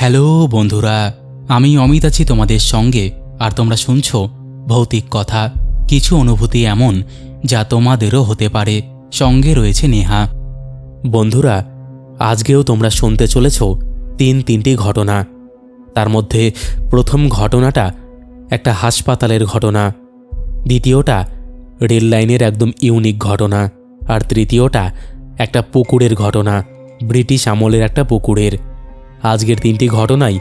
Hello বন্ধুরা, আমি অমিত আছি তোমাদের সঙ্গে, আর তোমরা শুনছো ভৌতিক কথা, কিছু অনুভূতি এমন যা তোমাদেরও হতে পারে। সঙ্গে রয়েছে নেহা। বন্ধুরা, আজকেও তোমরা শুনতে চলেছ তিন তিনটি ঘটনা। তার মধ্যে প্রথম ঘটনাটা একটা হাসপাতালের ঘটনা, দ্বিতীয়টা রেল লাইনের একদম ইউনিক ঘটনা, আর তৃতীয়টা একটা পুকুরের ঘটনা, ব্রিটিশ আমলের একটা পুকুরের। আজকের তিনটি ঘটনাই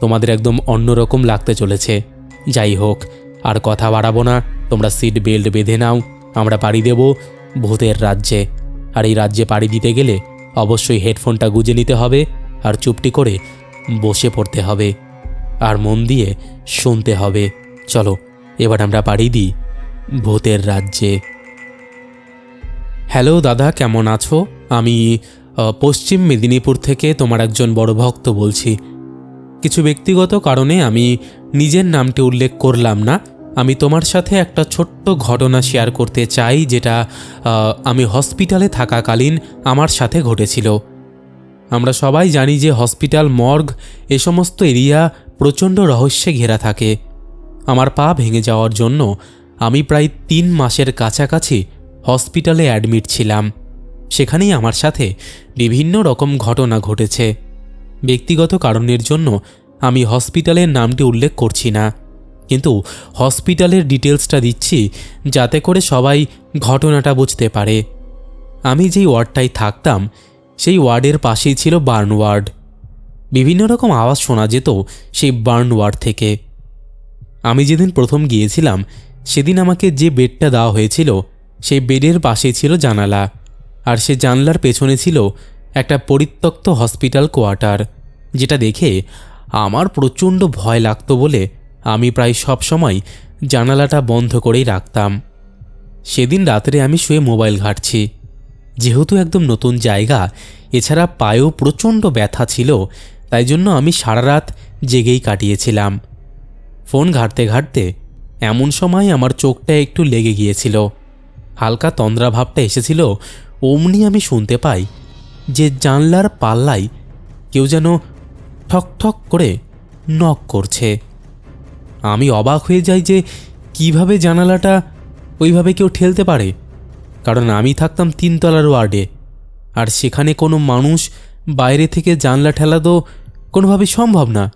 তোমাদের একদম অন্যরকম লাগতে চলেছে। যাই হোক, আর কথা বাড়াবো না। তোমরা সিট বেল্ট বেঁধে নাও। আমরা পাড়ি দেব ভূতের রাজ্যে। আর এই রাজ্যে পাড়ি দিতে গেলে অবশ্যই হেডফোনটা গুজে নিতে হবে আর চুপটি করে বসে পড়তে হবে। আর মন দিয়ে শুনতে হবে। চলো, এবার আমরা পাড়ি দিই ভূতের রাজ্যে। হ্যালো দাদা, কেমন আছো? আমি পশ্চিম মেদিনীপুর থেকে তোমার একজন বড় ভক্ত বলছি। কিছু ব্যক্তিগত কারণে আমি নিজের নামটি উল্লেখ করলাম না। আমি তোমার সাথে একটা ছোট্ট ঘটনা শেয়ার করতে চাই, যেটা আমি হসপিটালে থাকাকালীন আমার সাথে ঘটেছিল। আমরা সবাই জানি যে হসপিটাল মর্গ এ সমস্ত এরিয়া প্রচণ্ড রহস্যে ঘেরা থাকে। আমার পা ভেঙে যাওয়ার জন্য আমি প্রায় তিন মাসের কাছাকাছি হসপিটালে অ্যাডমিট ছিলাম। সেখানেই আমার সাথে বিভিন্ন রকম ঘটনা ঘটেছে। ব্যক্তিগত কারণের জন্য আমি হসপিটালের নামটি উল্লেখ করছি না। কিন্তু হসপিটালের ডিটেলসটা দিচ্ছি যাতে করে সবাই ঘটনাটা বুঝতে পারে। আমি যেই ওয়ার্ডটায় থাকতাম, সেই ওয়ার্ডের পাশেই ছিল বার্ন ওয়ার্ড। বিভিন্ন রকম আওয়াজ শোনা যেত সেই বার্ন ওয়ার্ড থেকে। আমি যেদিন প্রথম গিয়েছিলাম, সেদিন আমাকে যে বেডটা দেওয়া হয়েছিল, সেই বেডের পাশেই ছিল জানালা। আর সে জানলার পেছনে ছিল একটা পরিত্যক্ত হসপিটাল কোয়ার্টার, যেটা দেখে আমার প্রচণ্ড ভয় লাগতো বলে আমি প্রায় সব সময় জানালাটা বন্ধ করেই রাখতাম। সেদিন রাত্রে আমি শুয়ে মোবাইল ঘাঁটছি। যেহেতু একদম নতুন জায়গা, এছাড়া পায়েও প্রচণ্ড ব্যথা ছিল, তাই জন্য আমি সারা রাত জেগেই কাটিয়েছিলাম। ফোন ঘাঁটতে ঘাঁটতে এমন সময় আমার চোখটা একটু লেগে গিয়েছিল। হালকা তন্দ্রাভাবটা এসেছিল অমনি আমি শুনতে পাই যে জানলার পাল্লায় কেউ যেন ঠক ঠক করে নক করছে। আমি অবাক হয়ে যাই যে কীভাবে জানালাটা ওইভাবে কেউ ঠেলতে পারে, কারণ আমি থাকতাম তিনতলার ওয়ার্ডে, আর সেখানে কোনো মানুষ বাইরে থেকে জানলা ঠেলা তো কোনোভাবে সম্ভব না।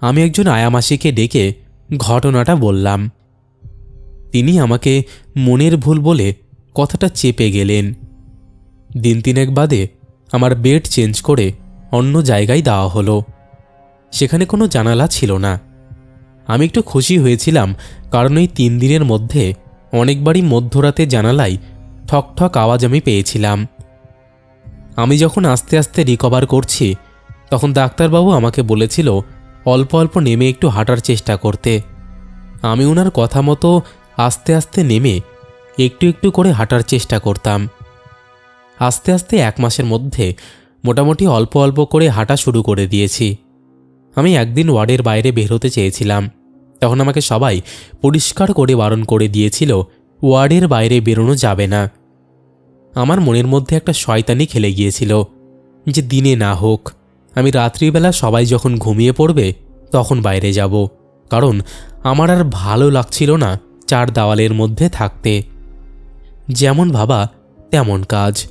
আমি একজন আয়ামাসিকে ডেকে ঘটনাটা বললাম। তিনি আমাকে মনের ভুল বলে কথাটা চেপে গেলেন। দিন তিনেক বাদে আমার বেড চেঞ্জ করে অন্য জায়গায় দেওয়া হলো। সেখানে কোনো জানালা ছিল না। আমি একটু খুশি হয়েছিলাম, কারণ এই তিন দিনের মধ্যে অনেকবারই মধ্যরাতে জানালায় ঠক ঠক আওয়াজ আমি পেয়েছিলাম। আমি যখন আস্তে আস্তে রিকভার করছি, তখন ডাক্তারবাবু আমাকে বলেছিল অল্প অল্প নেমে একটু হাঁটার চেষ্টা করতে। আমি ওনার কথা মতো আস্তে আস্তে নেমে একটু একটু করে হাঁটার চেষ্টা করতাম। আস্তে আস্তে এক মাসের মধ্যে মোটামুটি অল্প অল্প করে হাঁটা শুরু করে দিয়েছি। আমি একদিন ওয়ার্ডের বাইরে বের হতে চেয়েছিলাম। তখন আমাকে সবাই পরিষ্কার করে বারণ করে দিয়েছিল, ওয়ার্ডের বাইরে বেরোনো যাবে না। আমার মনের মধ্যে একটা শয়তানি খেলে গিয়েছিল, যে দিনে না হোক, আমি রাত্রিবেলা সবাই যখন ঘুমিয়ে পড়বে, তখন বাইরে যাব। কারণ আমার আর ভালো লাগছিল না চার দেওয়ালের মধ্যে থাকতে। যেমন ভাবা, তেমন কাজ।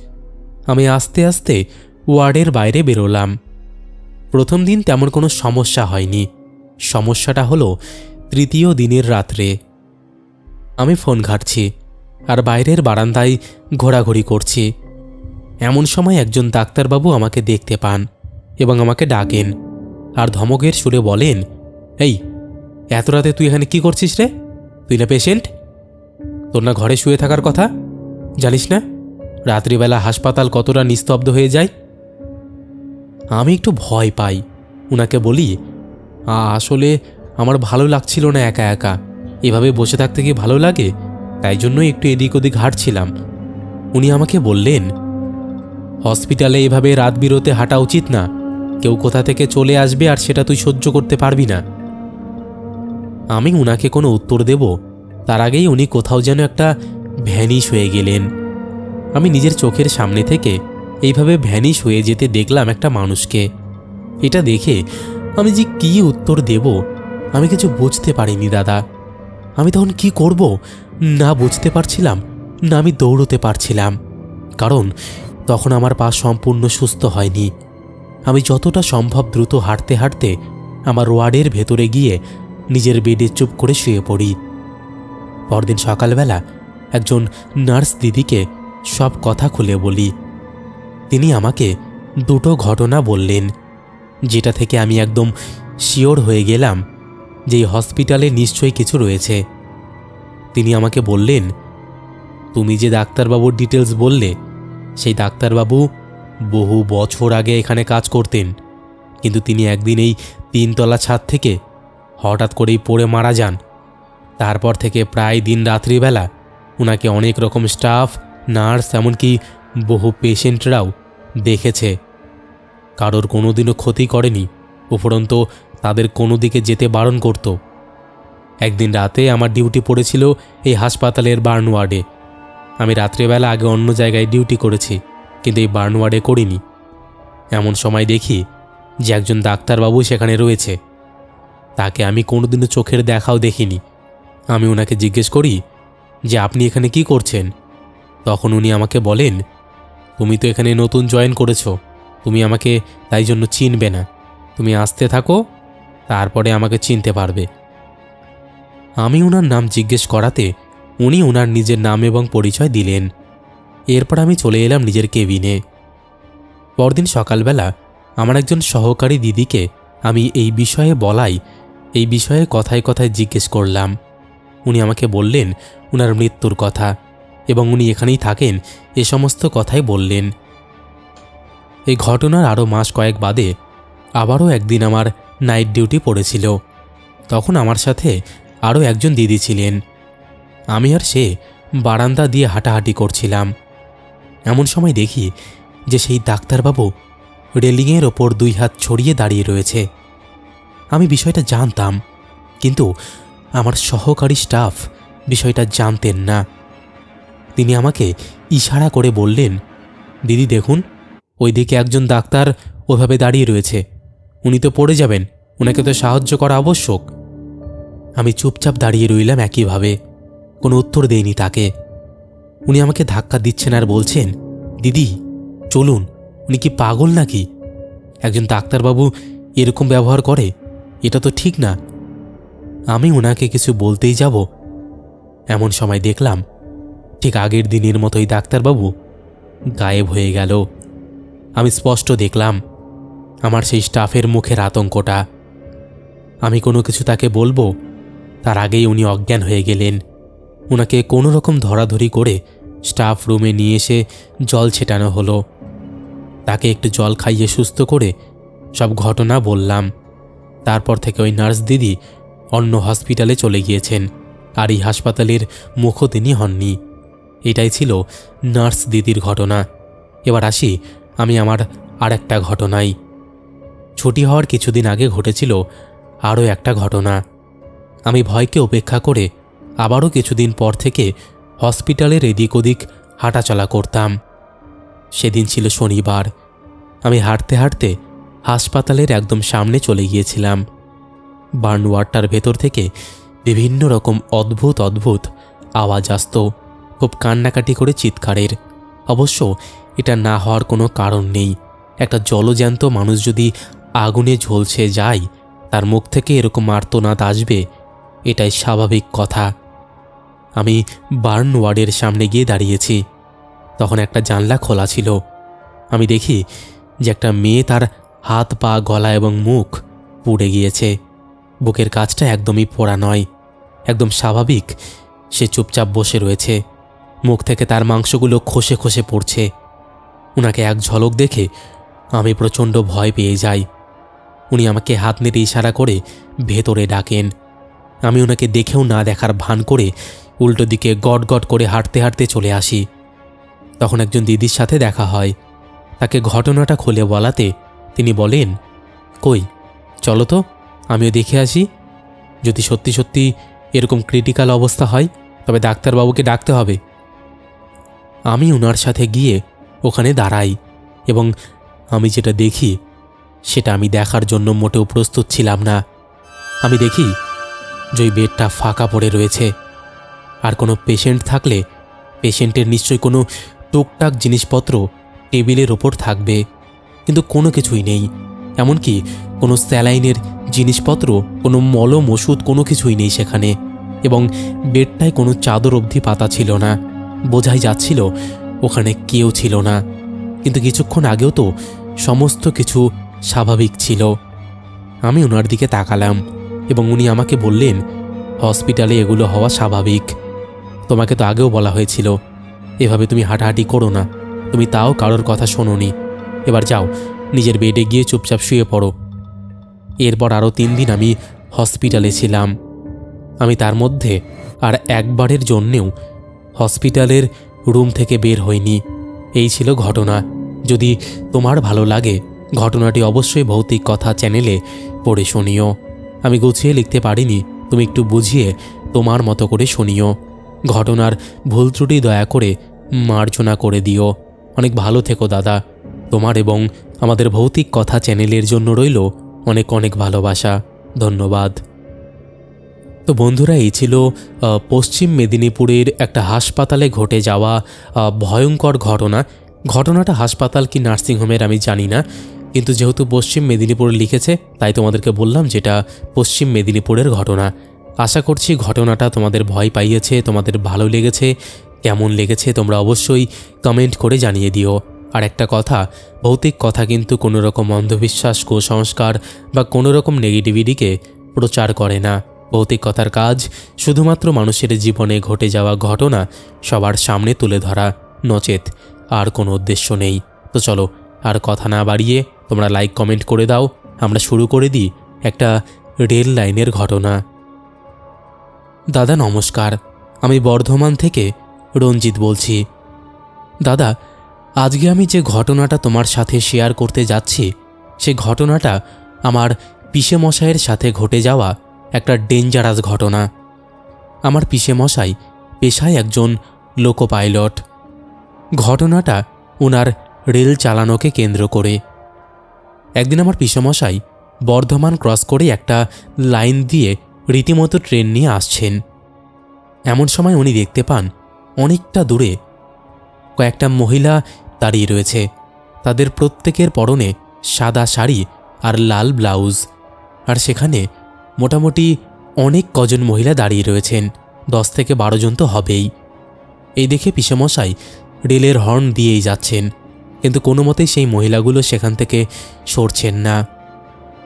আমি আস্তে আস্তে ওয়ার্ডের বাইরে বেরোলাম। প্রথম দিন তেমন কোনো সমস্যা হয়নি। সমস্যাটা হলো তৃতীয় দিনের রাত্রে। আমি ফোন ঘাটছি আর বাইরের বারান্দায় ঘোরাঘুরি করছি। এমন সময় একজন ডাক্তারবাবু আমাকে দেখতে পান এবং আমাকে ডাকেন আর ধমকের সুরে বলেন, এই, এত রাতে তুই এখানে কি করছিস রে? তুই না পেশেন্ট? তোর না ঘরে শুয়ে থাকার কথা? জানিস না? রাত্রিবেলা হাসপাতাল কতটা নিস্তব্ধ হয়ে যায়? আমি একটু ভয় পাই উনাকে বলি। "আ, আসলে আমার ভালো লাগছিল না একা একা। এভাবে বসে থাকতে কি ভালো লাগে? তাই জন্যই একটু এদিক ওদিক হাঁটছিলাম। উনি আমাকে বললেন হসপিটালে এভাবে রাত বিরতে হাঁটা উচিত না। কেউ কোথা থেকে চলে আসবে আর সেটা তুই সহ্য করতে পারবি না। আমি উনাকে কোনো উত্তর দেব তার আগেই উনি কোথাও যেন একটা ভ্যানিশ হয়ে গেলেন। আমি নিজের চোখের সামনে থেকে এইভাবে ভ্যানিশ হয়ে যেতে দেখলাম একটা মানুষকে। এটা দেখে আমি যে কী উত্তর দেব, আমি কিছু বুঝতে পারিনি দাদা। আমি তখন কি করব? না বুঝতে পারছিলাম, না আমি দৌড়তে পারছিলাম। কারণ তখন আমার পা সম্পূর্ণ সুস্থ হয়নি। আমি যতটা সম্ভব দ্রুত হাঁটতে হাঁটতে আমার ওয়ার্ডের ভেতরে গিয়ে নিজের বেডে চুপ করে শুয়ে পড়ি। পরদিন সকালবেলা একজন নার্স দিদিকে সব কথা খুলে বলি। তিনি আমাকে দুটো ঘটনা বললেন, যেটা থেকে আমি একদম শিওর হয়ে গেলাম যে হসপিটালে নিশ্চয়ই কিছু রয়েছে। তিনি আমাকে বললেন, তুমি যে ডাক্তারবাবুর ডিটেলস বললে, সেই ডাক্তারবাবু বহু বছর আগে এখানে কাজ করতেন, কিন্তু তিনি একদিন এই তিনতলা ছাদ থেকে হঠাৎ করেই পড়ে মারা যান। তারপর থেকে প্রায় দিন রাত্রিবেলা ওনাকে অনেক রকম স্টাফ, নার্স, এমনকি বহু পেশেন্টরাও দেখেছে। কারোর কোনোদিনও ক্ষতি করেনি, উপরন্ত তাদের কোনো দিকে যেতে বারণ করত। একদিন রাতে আমার ডিউটি পড়েছিল এই হাসপাতালের বার্ন ওয়ার্ডে। আমি রাত্রেবেলা আগে অন্য জায়গায় ডিউটি করেছি, কিন্তু এই বার্ন ওয়ার্ডে করিনি। এমন সময় দেখি যে একজন ডাক্তারবাবু সেখানে রয়েছে। তাকে আমি কোনোদিনও চোখের দেখাও দেখিনি। আমি ওনাকে জিজ্ঞেস করি যে আপনি এখানে কি করছেন? তখন উনি আমাকে বলেন, তুমি তো এখানে নতুন জয়েন করেছ, তুমি আমাকে তাই জন্য চিনবে না। তুমি আসতে থাকো, তারপরে আমাকে চিনতে পারবে। আমি ওনার নাম জিজ্ঞেস করাতে উনি ওনার নিজের নাম এবং পরিচয় দিলেন। এরপর আমি চলে এলাম নিজের কেবিনে। পরদিন সকালবেলা আমার একজন সহকারী দিদিকে আমি এই বিষয়ে বলাই, এই বিষয়ে কথায় কথায় জিজ্ঞেস করলাম। উনি আমাকে বললেন ওনার মৃত্যুর কথা এবং উনি এখানেই থাকেন, এ সমস্ত কথাই বললেন। এই ঘটনার আরও মাস কয়েক বাদে আবারও একদিন আমার নাইট ডিউটি পড়েছিল। তখন আমার সাথে আরও একজন দিদি ছিলেন। আমি আর সে বারান্দা দিয়ে হাঁটাহাঁটি করছিলাম। এমন সময় দেখি যে সেই ডাক্তারবাবু রেলিংয়ের ওপর দুই হাত ছড়িয়ে দাঁড়িয়ে রয়েছে। আমি বিষয়টা জানতাম, কিন্তু আমার সহকারী স্টাফ বিষয়টা জানতেন না। তিনি আমাকে ইশারা করে বললেন, দিদি দেখুন, ওইদিকে একজন ডাক্তার ওভাবে দাঁড়িয়ে রয়েছে। উনি তো পড়ে যাবেন ওনাকে তো সাহায্য করা আবশ্যক। আমি চুপচাপ দাঁড়িয়ে রইলাম একইভাবে, কোনো উত্তর দেইনি তাকে। উনি আমাকে ধাক্কা দিচ্ছেন আর বলছেন, দিদি, চলুন, উনি কি পাগল নাকি? একজন ডাক্তারবাবু এরকম ব্যবহার করে, এটা তো ঠিক না। আমি ওনাকে কিছু বলতেই যাব। এমন সময় দেখলাম, ঠিক আগের দিনের মতোই ডাক্তারবাবু গায়েব হয়ে গেল। আমি স্পষ্ট দেখলাম, আমার সেই স্টাফের মুখের আতঙ্কটা। আমি কোনো কিছু তাকে বলব, তার আগেই উনি অজ্ঞান হয়ে গেলেন। ওনাকে কোনো রকম ধরাধরি করে স্টাফ রুমে নিয়ে এসে জল ছেটানো হলো। তাকে একটু জল খাইয়ে সুস্থ করে সব ঘটনা বললাম। তারপর থেকে ওই নার্স দিদি অন্য হসপিটালে চলে গিয়েছেন। আর এই হাসপাতালের মুখও তিনি হননি। এটাই ছিল নার্স দিদির ঘটনা। এবার আসি আমি আমার আর একটা ঘটনায়। ছুটি হওয়ার কিছুদিন আগে ঘটেছিল আরও একটা ঘটনা। আমি ভয়কে উপেক্ষা করে আবারও কিছুদিন পর থেকে হসপিটালের এদিক ওদিক হাঁটাচলা করতাম। সেদিন ছিল শনিবার। আমি হাঁটতে হাঁটতে হাসপাতালের একদম সামনে চলে গিয়েছিলাম। বার্ন ওয়ার্ডটার ভেতর থেকে বিভিন্ন রকম অদ্ভুত অদ্ভুত আওয়াজ আসত। খুব কান্নাকাটি করে চিৎকারের। অবশ্য এটা না হওয়ার কোনো কারণ নেই। একটা জলজ্যান্ত মানুষ যদি আগুনে ঝলসে যায়, তার মুখ থেকে এরকম আর্তনাদ আসবে, এটাই স্বাভাবিক কথা। আমি বার্ন ওয়ার্ডের সামনে গিয়ে দাঁড়িয়েছি। তখন একটা জানলা খোলা ছিল। আমি দেখি যে একটা মেয়ে তার হাত, পা, গলা এবং মুখ পুড়ে গিয়েছে। বুকের কাজটা একদমই পোড়া নয়, একদম স্বাভাবিক। সে চুপচাপ বসে রয়েছে। মুখ থেকে তার মাংসগুলো খসে খসে পড়ছে। ওনাকে এক ঝলক দেখে আমি প্রচণ্ড ভয় পেয়ে যাই। উনি আমাকে হাত নেড়ে ইশারা করে ভেতরে ডাকেন। আমি ওনাকে দেখেও না দেখার ভান করে উল্টো দিকে গট গট করে হাঁটতে হাঁটতে চলে আসি। তখন একজন দিদির সাথে দেখা হয়। তাকে ঘটনাটা খুলে বলাতে তিনি বলেন, কই, চলো তো। আমিও দেখে আসি। যদি সত্যি সত্যি এরকম ক্রিটিক্যাল অবস্থা হয়, তবে ডাক্তারবাবুকে ডাকতে হবে। আমি ওনার সাথে গিয়ে ওখানে দাঁড়াই এবং আমি যেটা দেখি, সেটা আমি দেখার জন্য মোটেও প্রস্তুত ছিলাম না। আমি দেখি যে বেডটা ফাঁকা পড়ে রয়েছে। আর কোনো পেশেন্ট থাকলে পেশেন্টের নিশ্চয়ই কোনো টুকটাক জিনিসপত্র টেবিলের ওপর থাকবে। কিন্তু কোনো কিছুই নেই। এমনকি কোনো স্যালাইনের জিনিসপত্র, কোনো মলম, ওষুধ, কোনো কিছুই নেই সেখানে এবং বেডটায় কোনো চাদর অবধি পাতা ছিল না। বোঝাই যাচ্ছিল ওখানে কেউ ছিল না। কিন্তু কিছুক্ষণ আগেও তো সমস্ত কিছু স্বাভাবিক ছিল। আমি ওনার দিকে তাকালাম এবং উনি আমাকে বললেন, হসপিটালে এগুলো হওয়া স্বাভাবিক। তোমাকে তো আগেও বলা হয়েছিল, এভাবে তুমি হাঁটাহাঁটি করো না। তুমি তাও কারোর কথা শোনোনি। এবার যাও, নিজের বেডে গিয়ে চুপচাপ শুয়ে পড়ো। এরপর আরও তিন দিন আমি হসপিটালে ছিলাম। আমি তার মধ্যে আর একবারের জন্যেও হসপিটালের রুম থেকে বের হইনি। এই ছিল ঘটনা। যদি তোমার ভালো লাগে, ঘটনাটি অবশ্যই ভৌতিক কথা চ্যানেলে পড়ে শুনিও। আমি গুছিয়ে লিখতে পারিনি, তুমি একটু বুঝিয়ে তোমার মতো করে শুনিও। ঘটনার ভুল ত্রুটি দয়া করে মার্জনা করে দিও। অনেক ভালো থেকো দাদা। তোমার এবং আমাদের ভৌতিক কথা চ্যানেলের জন্য রইল অনেক অনেক ভালোবাসা, ধন্যবাদ। তো বন্ধুরা, এই ছিল পশ্চিম মেদিনীপুরের একটা হাসপাতালে ঘটে যাওয়া ভয়ঙ্কর ঘটনা। ঘটনাটা হাসপাতাল কি নার্সিংহোমের আমি জানি না, কিন্তু যেহেতু পশ্চিম মেদিনীপুর লিখেছে, তাই তোমাদেরকে বললাম যেটা পশ্চিম মেদিনীপুরের ঘটনা। আশা করছি ঘটনাটা তোমাদের ভয় পাইয়েছে, তোমাদের ভালো লেগেছে, কেমন লেগেছে তোমরা অবশ্যই কমেন্ট করে জানিয়ে দিও। আর একটা কথা, ভৌতিক কথা কিন্তু কোনো রকম অন্ধবিশ্বাস, কুসংস্কার বা কোনো রকম নেগেটিভিটিকে প্রচার করে না। ভৌতিক কথার কাজ শুধুমাত্র মানুষের জীবনে ঘটে যাওয়া ঘটনা সবার সামনে তুলে ধরা, নচেত, আর কোনো উদ্দেশ্য নেই। তো চলো, আর কথা না বাড়িয়ে তোমরা লাইক কমেন্ট করে দাও। আমরা শুরু করে দিই একটা রেল লাইনের ঘটনা। দাদা নমস্কার, আমি বর্ধমান থেকে রঞ্জিত বলছি। দাদা আজকে আমি যে ঘটনাটা তোমার সাথে শেয়ার করতে যাচ্ছি, সে ঘটনাটা আমার মশাইয়ের সাথে ঘটে যাওয়া একটা ডেঞ্জারাস ঘটনা। আমার মশাই পেশায় একজন লোকো পাইলট ঘটনাটা ওনার রেল চালানোকে কেন্দ্র করে। একদিন আমার পিসমশাই বর্ধমান ক্রস করে একটা লাইন দিয়ে রীতিমতো ট্রেন নিয়ে আসছেন। এমন সময় উনি দেখতে পান অনেকটা দূরে কয়েকটা মহিলা দাঁড়িয়ে রয়েছে। তাদের প্রত্যেকের পরনে সাদা শাড়ি আর লাল ব্লাউজ। আর সেখানে মোটামুটি অনেক কজন মহিলা দাঁড়িয়ে রয়েছেন। দশ থেকে বারো জন তো হবেই। এই দেখে পিসেমশাই রেলের হর্ন দিয়েই যাচ্ছেন। কিন্তু কোনো মতেই সেই মহিলাগুলো সেখান থেকে সরছেন না।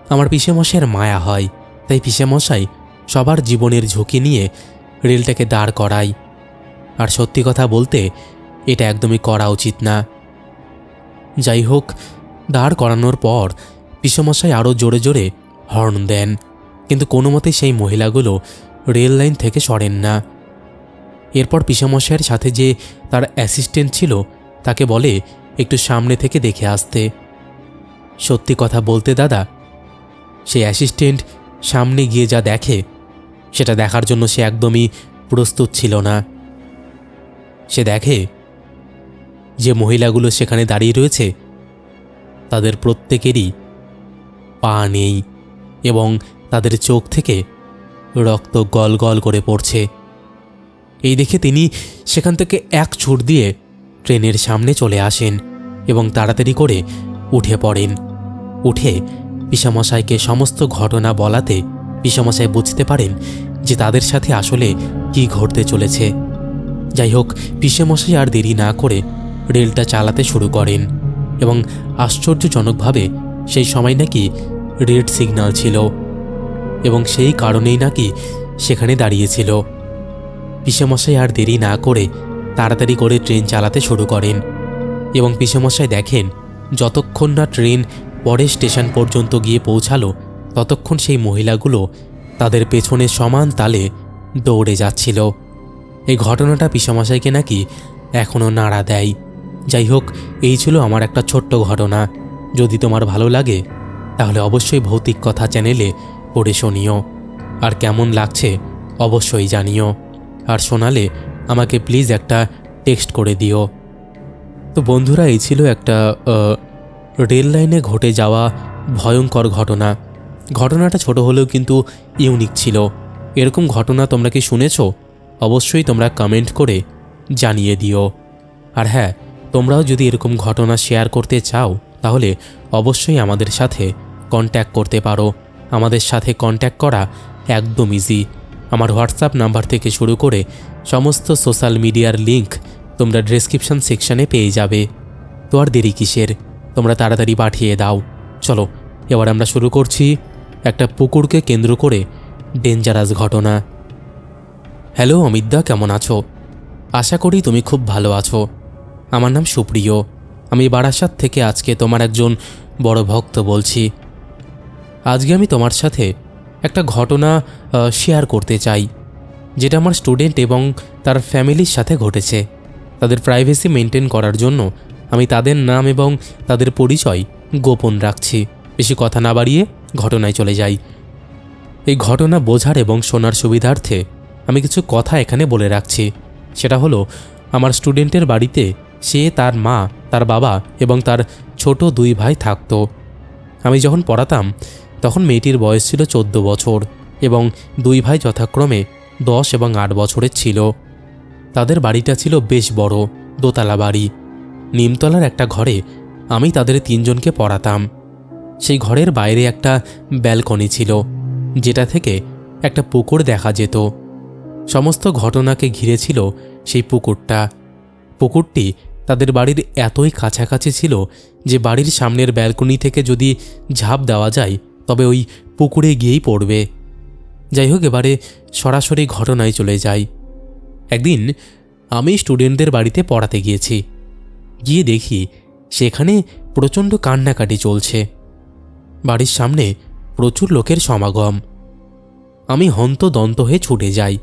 আমার পিসেমশাইয়ের মায়া হয়, তাই পিসেমশাই সবার জীবনের ঝুঁকি নিয়ে রেলটাকে দাঁড় করায়। আর সত্যি কথা বলতে এটা একদমই করা উচিত না। যাই হোক দাঁড় করানোর পর পিসমশাই আরও জোরে জোরে হর্ন দেন, কিন্তু কোনো মতে সেই মহিলাগুলো রেল লাইন থেকে সরেন না। এরপর পিসমশাইয়ের সাথে যে তার অ্যাসিস্ট্যান্ট ছিল, তাকে বলে একটু সামনে থেকে দেখে আসতে। সত্যি কথা বলতে দাদা, সেই অ্যাসিস্ট্যান্ট সামনে গিয়ে যা দেখে, সেটা দেখার জন্য সে একদমই প্রস্তুত ছিল না। সে দেখে যে মহিলাগুলো সেখানে দাঁড়িয়ে রয়েছে, তাদের প্রত্যেকেরই পা নেই এবং তাদের চোখ থেকে রক্ত গল গল করে পড়ছে। এই দেখে তিনি সেখান থেকে এক ছুট দিয়ে ট্রেনের সামনে চলে আসেন এবং তাড়াতাড়ি করে উঠে পড়েন। উঠে পিসামশাইকে সমস্ত ঘটনা বলাতে পিসামশাই বুঝতে পারেন যে তাদের সাথে আসলে কি ঘটতে চলেছে। যাই হোক, পিসেমশাই আর দেরি না করে রেলটা চালাতে শুরু করেন এবং আশ্চর্যজনকভাবে সেই সময় নাকি রেড সিগন্যাল ছিল এবং সেই কারণেই নাকি সেখানে দাঁড়িয়েছিল। পিসেমশাই আর দেরি না করে তাড়াতাড়ি করে ট্রেন চালাতে শুরু করেন এবং পিসেমশাই দেখেন যতক্ষণ না ট্রেন পরের স্টেশন পর্যন্ত গিয়ে পৌঁছালো, ততক্ষণ সেই মহিলাগুলো তাদের পেছনে সমান তালে দৌড়ে যাচ্ছিল। এই ঘটনাটা পিসামশাইকে নাকি এখনও নাড়া দেয়। যাই হোক, এই ছিল আমার একটা ছোট্ট ঘটনা। যদি তোমার ভালো লাগে, তাহলে অবশ্যই ভৌতিক কথা চ্যানেলে পড়ে শোনিও। আর কেমন লাগছে, অবশ্যই জানিও। আর শোনালে আমাকে প্লিজ একটা টেক্সট করে দিও। তো বন্ধুরা, এই ছিল একটা রেল লাইনে ঘটে যাওয়া ভয়ঙ্কর ঘটনা। ঘটনাটা ছোট হলেও কিন্তু ইউনিক ছিল। এরকম ঘটনা তোমরা কি শুনেছ? অবশ্যই তোমরা কমেন্ট করে জানিয়ে দিও। আর হ্যাঁ তোমরাও যদি এরকম ঘটনা শেয়ার করতে চাও, তাহলে অবশ্যই আমাদের সাথে কন্ট্যাক্ট করতে পারো। আমাদের সাথে কন্ট্যাক্ট করা একদম ইজি আমার হোয়াটসঅ্যাপ নাম্বার থেকে শুরু করে সমস্ত সোশ্যাল মিডিয়ার লিংক তোমরা ডেসক্রিপশন সেকশনে পেয়ে যাবে। তো আর দেরি কিসের? তোমরা তাড়াতাড়ি পাঠিয়ে দাও। চলো, এবার আমরা শুরু করছি একটা পুকুরকে কেন্দ্র করে ডেঞ্জারাস ঘটনা। হ্যালো অমিতদা, কেমন আছো? আশা করি তুমি খুব ভালো আছো। আমার নাম সুপ্রিয়। আমি বারাসাত থেকে আজকে তোমার একজন বড় ভক্ত বলছি। আজকে আমি তোমার সাথে একটা ঘটনা শেয়ার করতে চাই, যেটা আমার স্টুডেন্ট এবং তার ফ্যামিলির সাথে ঘটেছে। তাদের প্রাইভেসি মেনটেন করার জন্য আমি তাদের নাম এবং তাদের পরিচয় গোপন রাখছি। বেশি কথা না বাড়িয়ে ঘটনায় চলে যাই। এই ঘটনা বোঝার এবং শোনার সুবিধার্থে আমি কিছু কথা এখানে বলে রাখছি। সেটা হলো, আমার স্টুডেন্টের বাড়িতে সে তার মা, তার বাবা এবং তার ছোট দুই ভাই থাকতো। আমি যখন পড়াতাম, তখন মেয়েটির বয়স ছিল চোদ্দ বছর এবং দুই ভাই যথাক্রমে দশ এবং আট বছরের ছিল। তাদের বাড়িটা ছিল বেশ বড়, দোতলা বাড়ি। নিমতলার একটা ঘরে আমি তাদের তিনজনকে পড়াতাম। সেই ঘরের বাইরে একটা ব্যালকনি ছিল, যেটা থেকে একটা পুকুর দেখা যেত। সমস্ত ঘটনাকে ঘিরে ছিল সেই পুকুরটা। পুকুরটি তাদের বাড়ির এতই কাছাকাছি ছিল যে বাড়ির সামনের ব্যালকনি থেকে যদি ঝাঁপ দেওয়া যায়, তবে ওই পুকুরে গিয়েই পড়বে। যাই হোক, এবারে সরাসরি ঘটনায় চলে যাই। একদিন আমি স্টুডেন্টদের বাড়িতে পড়াতে গিয়েছি। গিয়ে দেখি সেখানে প্রচণ্ড কান্নাকাটি চলছে। বাড়ির সামনে প্রচুর লোকের সমাগম। আমি হন্তদন্ত হয়ে ছুটে যাই।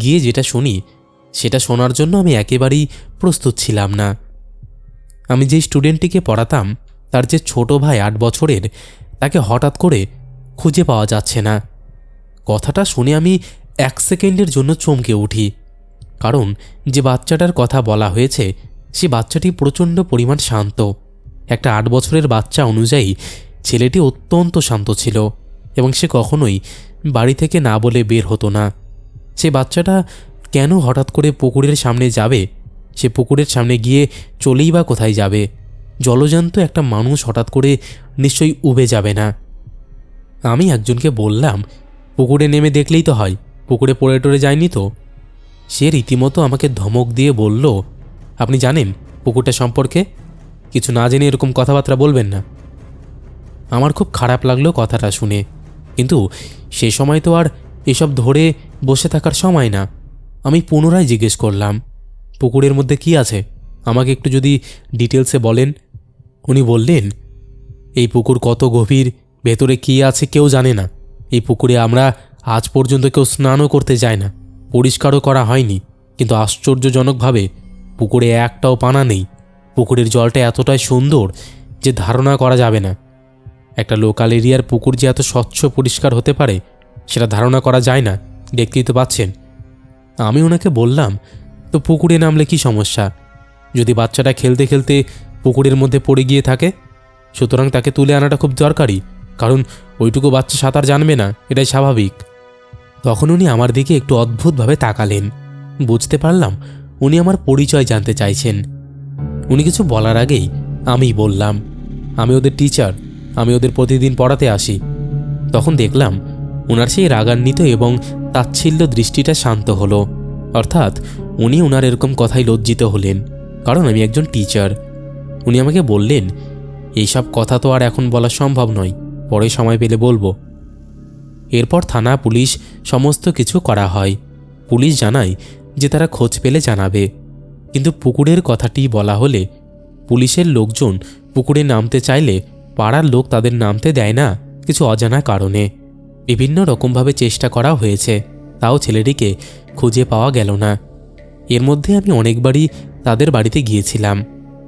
গিয়ে যেটা শুনি সেটা শোনার জন্য আমি একেবারেই প্রস্তুত ছিলাম না। আমি যেই স্টুডেন্টটিকে পড়াতাম, তার যে ছোট ভাই আট বছরের, তাকে হঠাৎ করে খুঁজে পাওয়া যাচ্ছে না। কথাটা শুনে আমি এক সেকেন্ডের জন্য চমকে উঠি, কারণ যে বাচ্চাটার কথা বলা হয়েছে, সে বাচ্চাটি প্রচণ্ড পরিমাণ শান্ত। একটা আট বছরের বাচ্চা অনুযায়ী ছেলেটি অত্যন্ত শান্ত ছিল এবং সে কখনোই বাড়ি থেকে না বলে বের হতো না। সে বাচ্চাটা কেন হঠাৎ করে পুকুরের সামনে যাবে? সে পুকুরের সামনে গিয়ে চলেই বা কোথায় যাবে? জলজান্ত একটা মানুষ হঠাৎ করে নিশ্চয়ই উবে যাবে না। আমি একজনকে বললাম, পুকুরে নেমে দেখলেই তো হয়, পুকুরে পড়ে টরে যায়নি তো? সে রীতিমতো আমাকে ধমক দিয়ে বলল, আপনি জানেন পুকুরটা সম্পর্কে? কিছু না জেনে এরকম কথাবার্তা বলবেন না। আমার খুব খারাপ লাগল কথাটা শুনে, কিন্তু সে সময় তো আর এসব ধরে বসে থাকার সময় না। আমি পুনরায় জিজ্ঞেস করলাম, পুকুরের মধ্যে কি আছে? আমাকে একটু যদি ডিটেলসে বলেন। উনি বললেন, এই পুকুর কত গভীর, ভেতরে কি আছে কেউ জানে না। এই পুকুরে আমরা আজ পর্যন্ত কেউ স্নানও করতে যায় না, পরিষ্কারও করা হয়নি। কিন্তু আশ্চর্যজনকভাবে, পুকুরে একটাও পানা নেই। পুকুরের জলটা এতটাই সুন্দর যে ধারণা করা যাবে না। একটা লোকাল এরিয়ার পুকুর যে এত স্বচ্ছ পরিষ্কার হতে পারে, সেটা ধারণা করা যায় না। দেখতেই তো পাচ্ছেন আমি ওনাকে বললাম, তো পুকুরে নামলে কি সমস্যা? যদি বাচ্চাটা খেলতে খেলতে পুকুরের মধ্যে পড়ে গিয়ে থাকে, সুতরাং তাকে তুলে আনাটা খুব দরকারি, কারণ ওইটুকু বাচ্চা সাঁতার জানবে না, এটাই স্বাভাবিক। তখন উনি আমার দিকে একটু অদ্ভুতভাবে তাকালেন। বুঝতে পারলাম, উনি আমার পরিচয় জানতে চাইছেন। উনি কিছু বলার আগেই আমি বললাম, আমি ওদের টিচার, আমি ওদের প্রতিদিন পড়াতে আসি। তখন দেখলাম ওনার সেই রাগান্বিত এবং তাচ্ছিল্য দৃষ্টিটা শান্ত হলো। অর্থাৎ উনি ওনার এরকম কথাই লজ্জিত হলেন, কারণ আমি একজন টিচার। উনি আমাকে বললেন, এইসব কথা তো আর এখন বলা সম্ভব নয়, পরে সময় পেলে বলব। এরপর থানা পুলিশ সমস্ত কিছু করা হয়। পুলিশ জানায় যে তারা খোঁজ পেলে জানাবে। কিন্তু পুকুরের কথাটি বলা হলে পুলিশের লোকজন পুকুরে নামতে চাইলে পাড়ার লোক তাদের নামতে দেয় না, কিছু অজানা কারণে। বিভিন্ন রকমভাবে চেষ্টা করা হয়েছে, তাও ছেলেটিকে খুঁজে পাওয়া গেল না। এর মধ্যে আমি অনেকবারই তাদের বাড়িতে গিয়েছিলাম,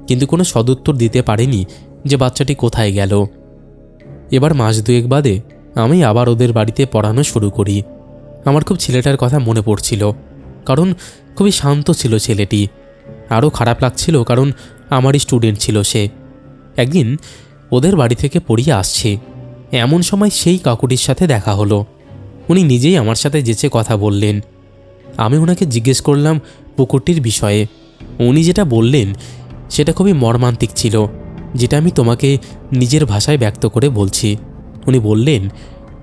কিন্তু কোনো সদুত্তর দিতে পারেনি যে বাচ্চাটি কোথায় গেল। এবার মাস দুয়েক বাদে আমি আবার ওদের বাড়িতে পড়ানো শুরু করি। আমার খুব ছেলেটার কথা মনে পড়ছিল, কারণ খুবই শান্ত ছিল ছেলেটি। আরও খারাপ লাগছিল কারণ আমারই স্টুডেন্ট ছিল সে। একদিন ওদের বাড়ি থেকে পড়িয়ে আসছি। এমন সময় সেই কাকুটির সাথে দেখা হলো। উনি নিজেই আমার সাথে যেচে কথা বললেন। আমি ওনাকে জিজ্ঞেস করলাম পুকুরটির বিষয়ে। উনি যেটা বললেন, সেটা খুবই মর্মান্তিক ছিল, যেটা আমি তোমাকে নিজের ভাষায় ব্যক্ত করে বলছি। উনি বললেন,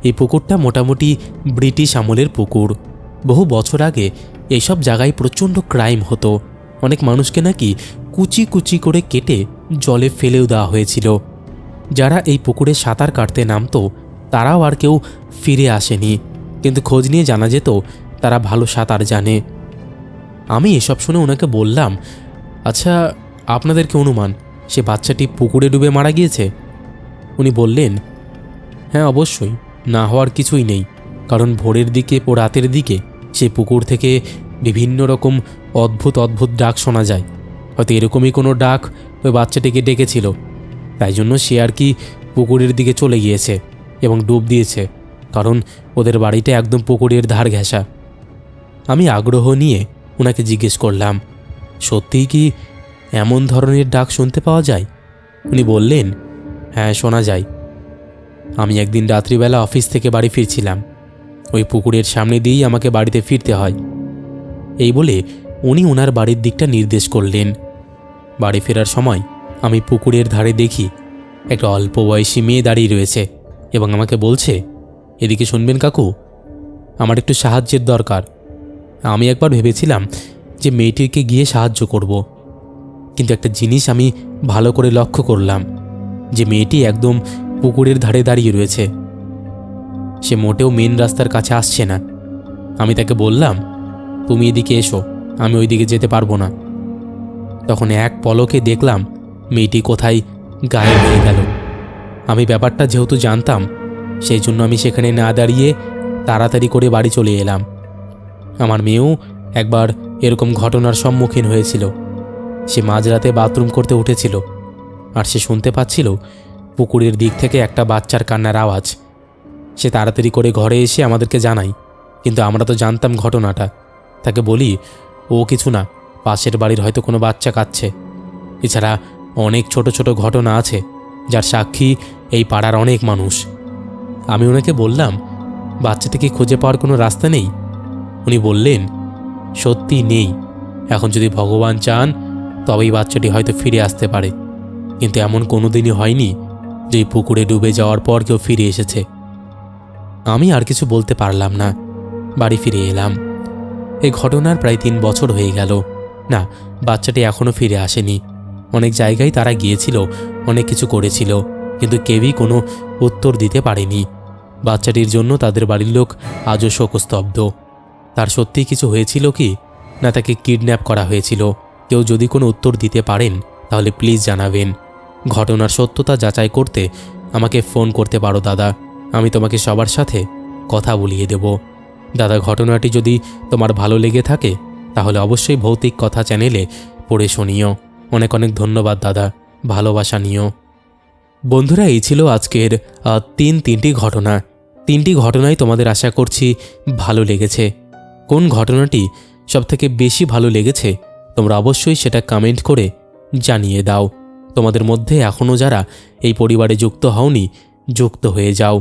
এই পুকুরটা মোটামুটি ব্রিটিশ আমলের পুকুর। বহু বছর আগে এইসব জায়গায় প্রচণ্ড ক্রাইম হতো। অনেক মানুষকে নাকি কুচি কুচি করে কেটে জলে ফেলেও দেওয়া হয়েছিল। যারা এই পুকুরে সাঁতার কাটতে নামতো, তারাও আর কেউ ফিরে আসেনি। কিন্তু খোঁজ নিয়ে জানা যেত, তারা ভালো সাঁতার জানে। আমি এসব শুনে ওনাকে বললাম আচ্ছা আপনাদের কি অনুমান? সে বাচ্চাটি পুকুরে ডুবে মারা গিয়েছে? উনি বললেন হ্যাঁ অবশ্যই। না হওয়ার কিছুই নেই। কারণ ভোরের দিকে ও রাতের দিকে সে পুকুর থেকে বিভিন্ন রকম অদ্ভুত অদ্ভুত ডাক শোনা যায়। হয়তো এরকমই কোনো ডাক ওই বাচ্চাটিকে ডেকেছিল। তাই জন্য সে আর কি পুকুরের দিকে চলে গিয়েছে এবং ডুব দিয়েছে, কারণ ওদের বাড়িটা একদম পুকুরের ধার ঘেঁষা। আমি আগ্রহ নিয়ে ওনাকে জিজ্ঞেস করলাম, সত্যিই কি এমন ধরনের ডাক শুনতে পাওয়া যায়? উনি বললেন হ্যাঁ শোনা যায়। আমি একদিন রাত্রিবেলা অফিস থেকে বাড়ি ফিরছিলাম। ওই পুকুরের সামনে দিয়েই আমাকে বাড়িতে ফিরতে হয়। এই বলে উনি ওনার বাড়ির দিকটা নির্দেশ করলেন। বাড়ি ফেরার সময় আমি পুকুরের ধারে দেখি একটা অল্প বয়সী মেয়ে দাঁড়িয়ে রয়েছে এবং আমাকে বলছে, এদিকে শুনবেন কাকু? আমার একটু সাহায্যের দরকার। আমি একবার ভেবেছিলাম যে মেয়েটিকে গিয়ে সাহায্য করব। কিন্তু একটা জিনিস আমি ভালো করে লক্ষ্য করলাম, যে মেয়েটি একদম পুকুরের ধারে দাঁড়িয়ে রয়েছে। সে মোটেও মেন রাস্তার কাছে আসছে না। আমি তাকে বললাম, তুমি এদিকে এসো, আমি ওইদিকে যেতে পারব না। তখন এক পলকে দেখলাম মেয়েটি কোথায় গায়েব হয়ে গেল। আমি ব্যাপারটা যেহেতু জানতাম, সেই জন্য আমি সেখানে না দাঁড়িয়ে তাড়াতাড়ি করে বাড়ি চলে এলাম। আমার মেয়েও একবার এরকম ঘটনার সম্মুখীন হয়েছিল। সে মাঝরাতে বাথরুম করতে উঠেছিল, আর সে শুনতে পাচ্ছিল পুকুরের দিক থেকে একটা বাচ্চার কান্নার আওয়াজ। সে তাড়াতাড়ি করে ঘরে এসে আমাদেরকে জানায়, কিন্তু আমরা তো জানতাম ঘটনাটা। তাকে বলি, ও কিছু না, পাশের বাড়ির হয়তো কোনো বাচ্চা কাচ্ছে এছাড়া অনেক ছোট ছোট ঘটনা আছে, যার সাক্ষী এই পাড়ার অনেক মানুষ। আমি ওনাকে বললাম, বাচ্চাটিকে খুঁজে পাওয়ার কোনো রাস্তা নেই? উনি বললেন, সত্যি নেই। এখন যদি ভগবান চান, তবেই বাচ্চাটি হয়তো ফিরে আসতে পারে। কিন্তু এমন কোনো দিনই হয়নি যে পুকুরে ডুবে যাওয়ার পর কেউ ফিরে এসেছে। আমি আর কিছু বলতে পারলাম না। বাড়ি ফিরে এলাম। এই ঘটনার প্রায় তিন বছর হয়ে গেল। না, বাচ্চাটি এখনও ফিরে আসেনি। অনেক জায়গায় তারা গিয়েছিল, অনেক কিছু করেছিল, কিন্তু কেউই কোনো উত্তর দিতে পারেনি। বাচ্চাটির জন্য তাদের বাড়ির লোক আজও শোকস্তব্ধ। তার সত্যি কিছু হয়েছিল কি? না, তাকে কিডন্যাপ করা হয়েছিল। কেউ যদি কোনো উত্তর দিতে পারেন, তাহলে প্লিজ জানাবেন। ঘটনার সত্যতা যাচাই করতে আমাকে ফোন করতে পারো, দাদা। আমি তোমাকে সবার সাথে কথা বলিয়ে দেব। দাদা, ঘটনাটি যদি তোমার ভালো লেগে থাকে, তাহলে অবশ্যই ভৌতিক কথা চ্যানেলে পড়ে শুনিও। অনেক অনেক ধন্যবাদ, দাদা। ভালোবাসা নিও। বন্ধুরা, এই ছিল আজকের তিন তিনটি ঘটনা। তিনটি ঘটনাই তোমাদের আশা করছি ভালো লেগেছে। কোন ঘটনাটি সবথেকে বেশি ভালো লেগেছে, তোমরা অবশ্যই সেটা কমেন্ট করে জানিয়ে দাও। তোমাদের মধ্যে এখনও যারা এই পরিবারে যুক্ত হওনি, যুক্ত হয়ে যাও।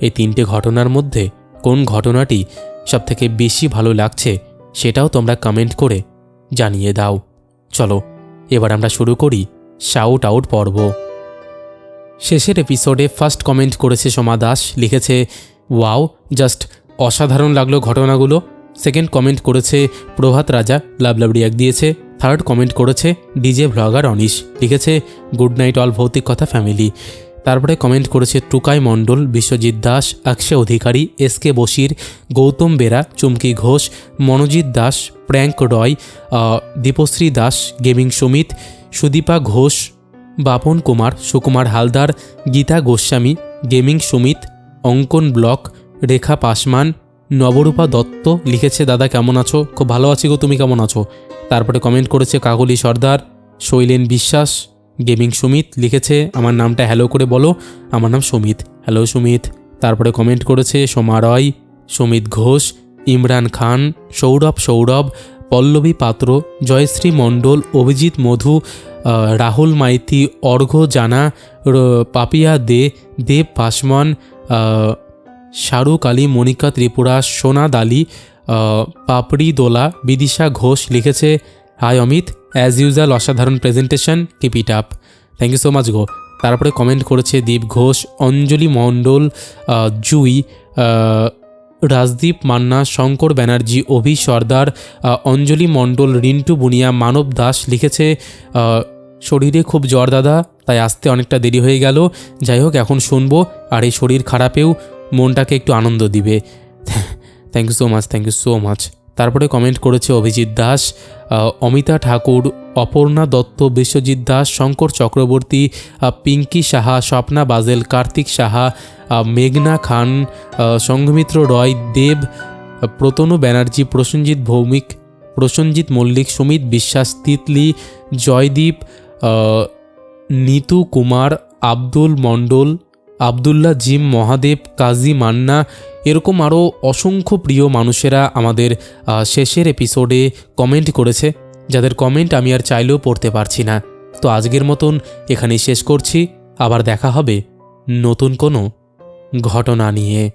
এই তিনটে ঘটনার মধ্যে কোন ঘটনাটি সবথেকে বেশি ভালো লাগছে, সেটাও তোমরা কমেন্ট করে জানিয়ে দাও। চলো এবার আমরা শুরু করি শাউট আউট পর্ব। শেষের এপিসোডে ফার্স্ট কমেন্ট করেছে সোমা দাস, লিখেছে ওয়াও জাস্ট অসাধারণ লাগল ঘটনাগুলো। সেকেন্ড কমেন্ট করেছে, প্রভাত রাজা, লাভ লাভ রিয়াক দিয়েছে। থার্ড কমেন্ট করেছে, ডিজে ভ্লগার অনিশ। লিখেছে গুড নাইট অল ভৌতিক কথা ফ্যামিলি তারপরে কমেন্ট করেছে Tukai Mondal, Biswajit Das, Akshay Adhikari, S K Bashir, Goutam Bera, Chumki Ghosh, Manojit Das, prank Roy Dipshree Das, gaming Sumit, Sudipa Ghosh, Bapan Kumar, Sukumar Haldar, Gita Goswami, gaming Sumit, Ankan block, Rekha Pasman, Nabarupa Dutta লিখেছে, দাদা কেমন আছো? খুব ভালো আছি গো, তুমি কেমন আছো? তারপরে কমেন্ট করেছে কাকলি সর্দার, শৈলেন বিশ্বাস গেমিং সুমিত লিখেছে আমার নামটা হ্যালো করে বলো। আমার নাম সুমিত। হ্যালো সুমিত। তারপরে কমেন্ট করেছে সোমা রয় সুমিত ঘোষ ইমরান খান সৌরভ সৌরভ পল্লবী পাত্র জয়শ্রী মণ্ডল অভিজিৎ মধু রাহুল মাইতি অর্ঘ্য জানা পাপিয়া দে দেব আহ, শাহরুখ আলী মনিকা ত্রিপুরা সোনাদ আলী আহ, পাপড়ি দোলা বিদিশা ঘোষ লিখেছে হাই অমিত। অ্যাজ ইউজাল অসাধারণ presentation keep it up thank you so much গো তারপরে কমেন্ট করেছে দীপ ঘোষ, অঞ্জলি মণ্ডল জুই রাজদীপ মান্না, শঙ্কর ব্যানার্জি, অভি সর্দার অঞ্জলি মণ্ডল, রিন্টু বুনিয়া, মানব দাস লিখেছে শরীরে খুব জ্বর দাদা, তাই আসতে অনেকটা দেরি হয়ে গেল। যাই হোক, এখন শুনব, আর এই শরীর খারাপেও মনটাকে একটু আনন্দ দিবে। Thank you so much thank you so much তারপরে কমেন্ট করেছে অভিজিৎ দাস অমিতা ঠাকুর, অপর্ণা দত্ত, বিশ্বজিৎ দাস, শঙ্কর চক্রবর্তী পিঙ্কি সাহা, স্বপ্না বাজেল, কার্তিক সাহা মেঘনা খান সংঘমিত্র রয়, দেব প্রতনু ব্যানার্জি, প্রসেনজিৎ ভৌমিক, প্রসেনজিৎ মল্লিক, সুমিত বিশ্বাস, তিতলি, জয়দীপ নিতু কুমার, আব্দুল মণ্ডল আবদুল্লাহ জিম মহাদেব, কাজী মান্না, এরকম আরও অসংখ্য প্রিয় মানুষেরা আমাদের শেষের এপিসোডে কমেন্ট করেছে। যাদের কমেন্ট আমি আর চাইলেও পড়তে পারছি না। তো আজকের মতন এখানেই শেষ করছি। আবার দেখা হবে নতুন কোনো ঘটনা নিয়ে।